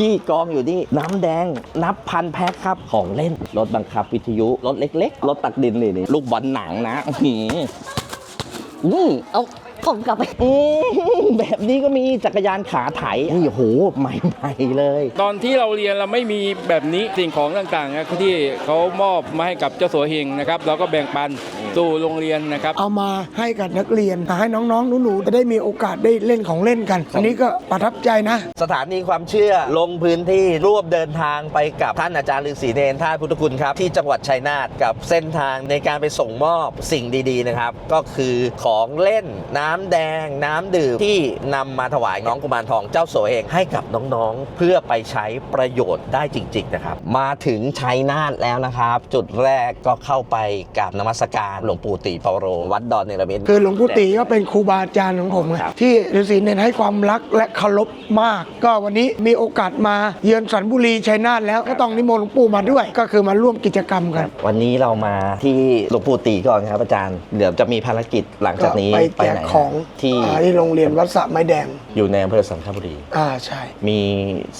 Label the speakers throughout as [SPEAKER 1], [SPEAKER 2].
[SPEAKER 1] ที่กองอยู่นี่น้ำแดงนับพันแพ็คครับของเล่น รถบังคับวิทยุ รถเล็ก ๆ รถตักดินนี่นี่ลูกบอลหนังนะอื้อหืออืมเอา
[SPEAKER 2] ผมกลับไป
[SPEAKER 1] แบบนี้ก็มีจักรยานขาไถนี่โหใหม่ๆเลย
[SPEAKER 3] ตอนที่เราเรียนเราไม่มีแบบนี้สิ่งของต่างๆนะที่เขามอบมาให้กับเจ้าสัวเฮงนะครับ เราก็แบ่งปัน สู่โรงเรียนนะครับ
[SPEAKER 4] เอามาให้กับนักเรียนให้น้องๆหนูๆจะได้มีโอกาสได้เล่นของเล่นกัน อันนี้ก็ประทับใจนะ
[SPEAKER 1] สถานีความเชื่อลงพื้นที่ร่วมเดินทางไปกับท่านอาจารย์ฤาษีเนรท่าพุทธคุณครับ ที่จังหวัดชัยนาทกับเส้นทางในการไปส่งมอบสิ่งดีๆนะครับ ก็คือของเล่นน้ำแดง น้ำดื่มที่นำมาถวายน้องกุมารทองเจ้าโสเองให้กับน้องๆ เพื่อไปใช้ประโยชน์ได้จริง ๆนะครับ มาถึงชัยนาทแล้วนะครับ จุดแรกก็เข้าไปกราบนมัสการหลวงปู่ติเปาโร วัดดอนเนรมิต
[SPEAKER 4] คือหลวงปู่ตีก็เป็นครูบาอาจารย์ของผมไง
[SPEAKER 1] ครับ
[SPEAKER 4] ที่ฤาษีเน้นให้ความรักและเคารพมาก ก็วันนี้มีโอกาสมาเยือนสันบุรีชัยนาทแล้วก็ต้องนิมนต์หลวงปู่มาด้วย ก็คือมาร่วมกิจกรรมกัน
[SPEAKER 1] วันนี้เรามาที่หลวงปู่ตีก่อนครับอาจารย์ เดี๋ยวจะมีภารกิจหลังจากนี้
[SPEAKER 4] ไปแจก
[SPEAKER 1] ไหน
[SPEAKER 4] ของ
[SPEAKER 1] ที่
[SPEAKER 4] อ่าที่โรงเรียนวัดสระไม้แดง
[SPEAKER 1] อยู่ในอำเภอสังขบุรี
[SPEAKER 4] อ่าใช่
[SPEAKER 1] มี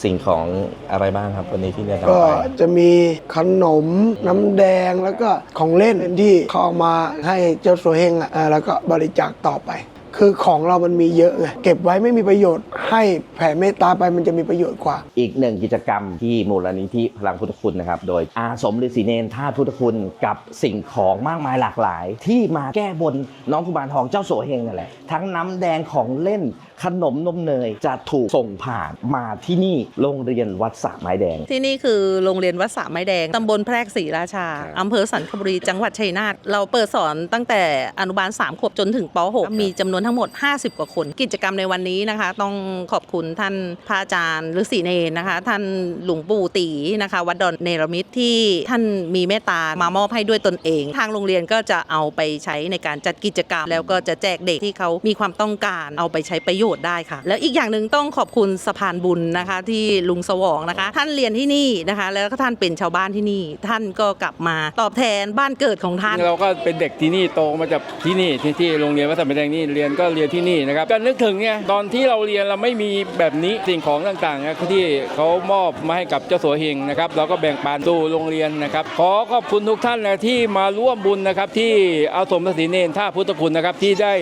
[SPEAKER 1] สิ่งของอะไรบ้างครับ วันนี้ที่ได้นำ
[SPEAKER 4] ก็
[SPEAKER 1] ไป
[SPEAKER 4] จะมีขนมน้ำแดงแล้วก็ของเล่นที่เขาเอามาให้เจ้าสัวเฮงแล้วก็บริจาคต่อไป คือของเรามันมีเยอะไงเก็บไว้ไม่มีประโยชน์ ให้แผ่เมตตาไปมันจะมีประโยชน์กว่า
[SPEAKER 1] อีกหนึ่งกิจกรรมที่มูลนิธิพลังพุทธคุณนะครับ โดยอาสมฤาษีเนนท่าตุพุทธคุณกับสิ่งของมากมายหลากหลาย ที่มาแก้บนน้องกุมารทองเจ้าโสเฮงนั่นแหละทั้งน้ำแดงของเล่นขนมนมเนยจะถูกส่งผ่านมาที่นี่โรงเรียนวัดสระไม้แดง
[SPEAKER 2] ที่นี่คือโรงเรียนวัดสระไม้แดง ตำบลแพรกศรีราชา
[SPEAKER 1] ครับ
[SPEAKER 2] อำเภอสันคบุรี จังหวัดชัยนาท เราเปิดสอนตั้งแต่อนุบาล3ขวบจนถึงป .6 มีจำนวนทั้งหมด 50 กว่าคน กิจกรรมในวันนี้นะคะ ต้องขอบคุณท่านพระอาจารย์ฤาษีเนรนะคะ ท่านหลวงปู่ตีนะคะ วัดดอนเนรมิตที่ท่านมีเมตตามามอบให้ด้วยตนเอง ทางโรงเรียนก็จะเอาไปใช้ในการจัดกิจกรรม แล้วก็จะแจกเด็กที่เขามีความต้องการเอาไปใช้ประโยชน์ได้ค่ะ แล้วอีกอย่างหนึ่งต้องขอบคุณสะพานบุญนะคะ ที่ลุงสวองนะคะ ท่านเรียนที่นี่นะคะ แล้วก็ท่านเป็นชาวบ้านที่นี่ ท่านก็กลับมาตอบแทนบ้านเกิดของท่าน
[SPEAKER 3] เราก็เป็นเด็กที่นี่โตมาจากที่นี่ที่ที่โรงเรียนวัดสระไม้แดงนี่เรียนนก็เรียนที่นี่นะครับก็นึกถึงเนี่ยตอนที่เราเรียนเราไม่มีแบบนี้สิ่งของต่างๆนะที่เขามอบมาให้กับเจ้าสัวเฮงนะครับเราก็แบ่งปันสู่โรงเรียนนะครับขอขอบคุณทุกท่านนะที่มาร่วมบุญนะครับที่อาสมฤาษีเนนท่าพุทธคุณนะครับที่ได้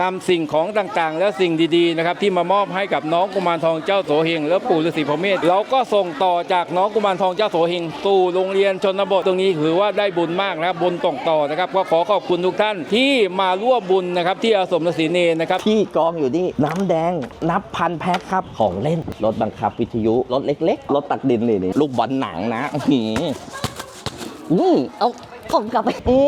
[SPEAKER 3] นำสิ่งของต่างๆ และสิ่งดีๆนะครับที่มามอบให้กับน้องกุมารทองเจ้าโสเฮงและปู่ฤาษีพรหมเมธเราก็ส่งต่อจากน้องกุมารทองเจ้าโสเฮงสู่โรงเรียนชนบทตรงนี้ถือว่าได้บุญมากนะครับบุญส่งต่อนะครับก็ขอขอบคุณทุกท่านที่มาร่วมบุญนะครับที่อาสมฤาษีเนนนะครับ
[SPEAKER 1] ที่กองอยู่นี่น้ำแดงนับพันแพ็คครับของเล่นรถบังคับวิทยุรถเล็ก ๆ รถตักดินนี่นี่ลูกบอลหนังนะอื้อหืออืมเอา
[SPEAKER 2] ผมกลับไป
[SPEAKER 1] อื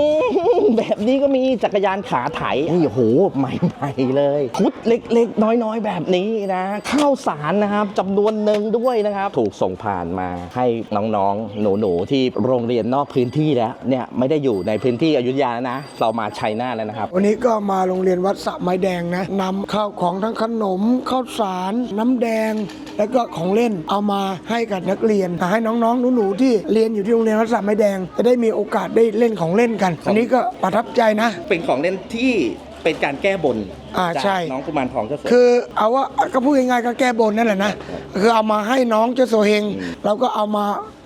[SPEAKER 1] มแบบนี้ก็มีจักรยานขาไถนี่โหใหม่ๆเลย ชุดเล็กๆ น้อยๆ แบบนี้นะข้าวสารนะครับจำนวนหนึ่งด้วยนะครับ ถูกส่งผ่านมาให้น้องๆ หนูๆ ที่โรงเรียนนอกพื้นที่แล้วเนี่ยไม่ได้อยู่ในพื้นที่อยุธยาแล้วนะ เรามาชัยนาทแล้วนะครับ
[SPEAKER 4] วันนี้ก็มาโรงเรียนวัดสระไม้แดงนะนำข้าวของทั้งขนมข้าวสาร น้ำแดง แล้วก็ของเล่นเอามาให้กับนักเรียนให้น้องๆหนูๆที่เรียนอยู่ที่โรงเรียนวัดสระไม้แดงจะได้มีโอกาสได้เล่นของเล่นกัน อันนี้ก็ประทับใจนะ
[SPEAKER 1] เป็นของเล่นที่เป็นการแก้บน
[SPEAKER 4] อ่า
[SPEAKER 1] จาก
[SPEAKER 4] ใช่
[SPEAKER 1] น้องกุมารทองเจ้าสัว
[SPEAKER 4] คือเอาว่าก็พูดง่ายๆก็แก้บนนั่นแหละนะ คือเอามาให้น้องเจ้าโซเฮงเราก็เอามา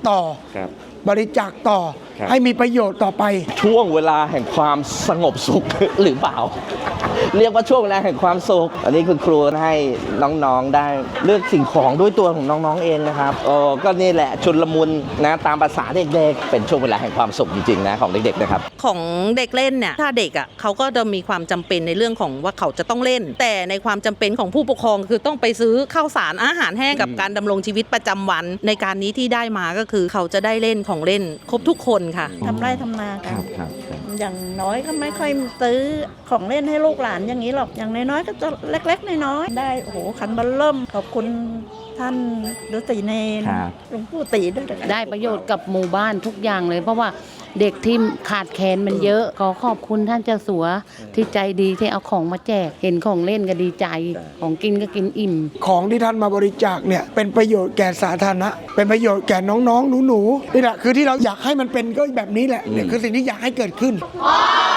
[SPEAKER 4] ต่อ
[SPEAKER 1] ครั บ
[SPEAKER 4] บริจาคต่อ
[SPEAKER 1] ครับ
[SPEAKER 4] ให้มีประโยชน์ต่อไป
[SPEAKER 1] ช่วงเวลาแห่งความสงบสุข หรือเปล่า เรียกว่าช่วงเวลาแห่งความสุข อันนี้คุณครูให้น้องๆได้เลือกสิ่งของด้วยตัวของน้องๆเองนะครับเออก็นี่แหละชุนละมุนนะตามภาษาเด็กๆ เป็นช่วงเวลาแห่งความสุขจริงๆนะของเด็กๆนะครับ
[SPEAKER 2] ของเด็กเล่นเนี่ยถ้าเด็กอะเขาก็จะมีความจำเป็นในเรื่องของว่าเขาจะต้องเล่น แต่ในความจำเป็นของผู้ปกครองคือต้องไปซื้อข้าวสารอาหารแห้งกับการดำรงชีวิตประจำวัน ในการนี้ที่ได้มาก็คือเขาจะได้เล่นของเล่นครบทุกคนค่ะ
[SPEAKER 5] ทำไร่ทำนากัน
[SPEAKER 1] ครับ
[SPEAKER 5] อย่างน้อยก็ไม่ค่อยซื้อของเล่นให้ลูกหลานอย่างนี้หรอก อย่างน้อยๆก็จะเล็กๆน้อยๆได้โอ้โหคันบัลเริ่มขอบคุณ ท่านฤาษีเนน
[SPEAKER 1] ครับ
[SPEAKER 5] หลวงปู่ตีด้วยนะคะ
[SPEAKER 6] ได้ประโยชน์กับหมู่บ้านทุกอย่างเลย เพราะว่าเด็กที่ขาดแคลนมันเยอะขอขอบคุณท่านเจ้าสัวที่ใจดีที่เอาของมาแจก เห็นของเล่นก็ดีใจ ของกินก็กินอิ่ม
[SPEAKER 4] ของที่ท่านมาบริจาคเนี่ยเป็นประโยชน์แก่สาธารณะ เป็นประโยชน์แก่น้องๆหนูๆนี่แหละคือที่เราอยากให้มันเป็นก็แบบนี้แหละเนี่ยคือสิ่งที่อยากให้เกิดขึ้น
[SPEAKER 1] ค